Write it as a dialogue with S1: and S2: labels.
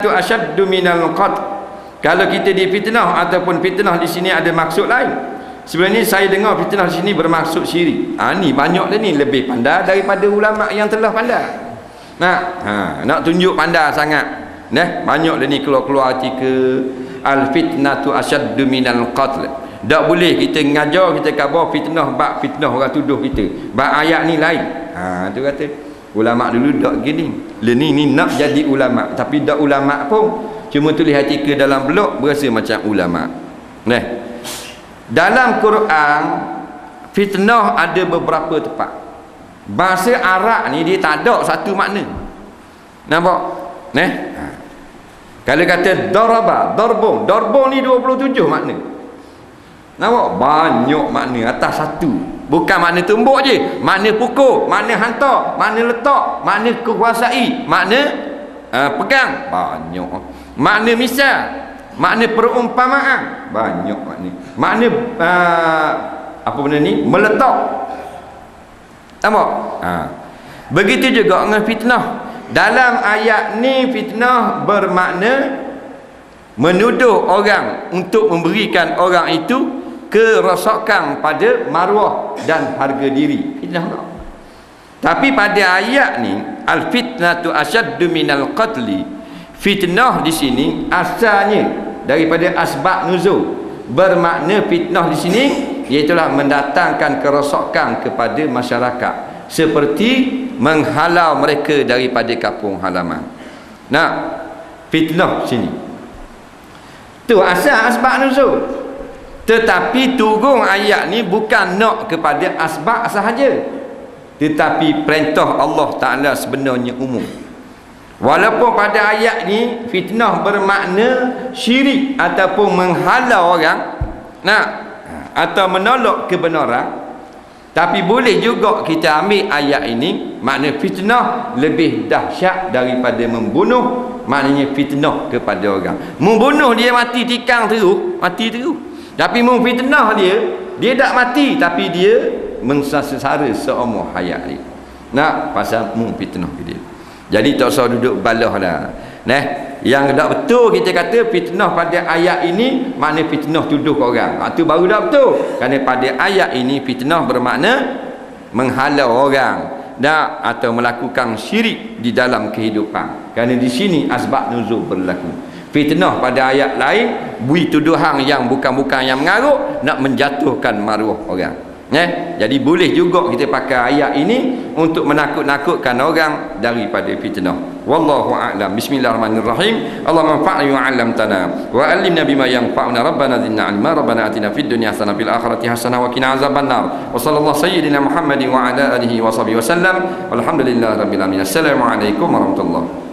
S1: itu asyaddu minal qat kalau kita difitnah ataupun fitnah di sini ada maksud lain. Sebenarnya saya dengar fitnah di sini bermaksud syirik. Ha ni banyak dah ni lebih pandai daripada ulama yang telah pandai. Nah ha nak tunjuk pandai sangat. Nah banyak dah ni keluar-keluar artikel. Al fitnatu asyaddu minal qatl tak boleh kita ngajar kita khabar fitnah bab fitnah orang tuduh kita. Bab ayat ni lain. Ha tu kata Ulama dulu tak gini. Leni ni nak jadi ulama tapi tak ulama pun cuma tulis artikel dalam blog berasa macam ulama. Nah. Dalam Quran fitnah ada beberapa tempat. Bahasa Arab ni dia tak ada satu makna. Nampak? Nah. Ha. Kalau kata daraba, darbon, darbon ni 27 makna. Nampak? Banyak makna atas satu. Bukan makna tumbuk je, makna pukul, makna hantar, makna letak, makna kekuasai, makna uh, pegang. Banyak. Makna misal, makna perumpamaan. Banyak makna. Makna uh, apa benda ni? Meletak. Nampak? Ha. Begitu juga dengan fitnah. Dalam ayat ni fitnah bermakna menuduh orang untuk memberikan orang itu kerosakan pada maruah dan harga diri. Fitnah tak tapi pada ayat ni al fitnatu asyaddu minal qatli fitnah di sini asalnya daripada asbab nuzul. Bermakna fitnah di sini iaitu mendatangkan kerosakan kepada masyarakat seperti menghalau mereka daripada kampung halaman. Nah fitnah sini. Tu asal asbab nuzul tetapi turun ayat ni bukan nak kepada asbab sahaja. Tetapi perintah Allah Ta'ala sebenarnya umum. Walaupun pada ayat ni fitnah bermakna syirik ataupun menghalau orang nak atau menolak kebenaran tapi boleh juga kita ambil ayat ini makna fitnah lebih dahsyat daripada membunuh maknanya fitnah kepada orang. Membunuh dia mati tikang terus mati terus tapi memfitnah dia dia tak mati tapi dia mensasara seumur hayat dia. Nak pasal memfitnah dia. Jadi tak usah duduk balah dah. Nah yang tak betul kita kata fitnah pada ayat ini makna fitnah tuduh orang. Itu baru tak betul. Kerana pada ayat ini fitnah bermakna menghalau orang. Dah atau melakukan syirik di dalam kehidupan. Kerana di sini asbab nuzul berlaku fitnah pada ayat lain bui tuduhan yang bukan-bukan yang mengarut nak menjatuhkan maruah orang. Eh? jadi boleh juga kita pakai ayat ini untuk menakut-nakutkan orang daripada fitnah. Wallahu a'lam. Bismillahirrahmanirrahim. Allah manfa'na wa 'allamtana wa 'allimna bima yanfa'una. Rabbana zidna 'ilma rabbana atina fid dunya hasanah fil akhirati hasanah wa qina azabannar. Wa sallallahu sayyidina muhammadin wa ala alihi wa sahbihi wa sallam. Walhamdulillahi rabbil alamin. Assalamu alaikum warahmatullahi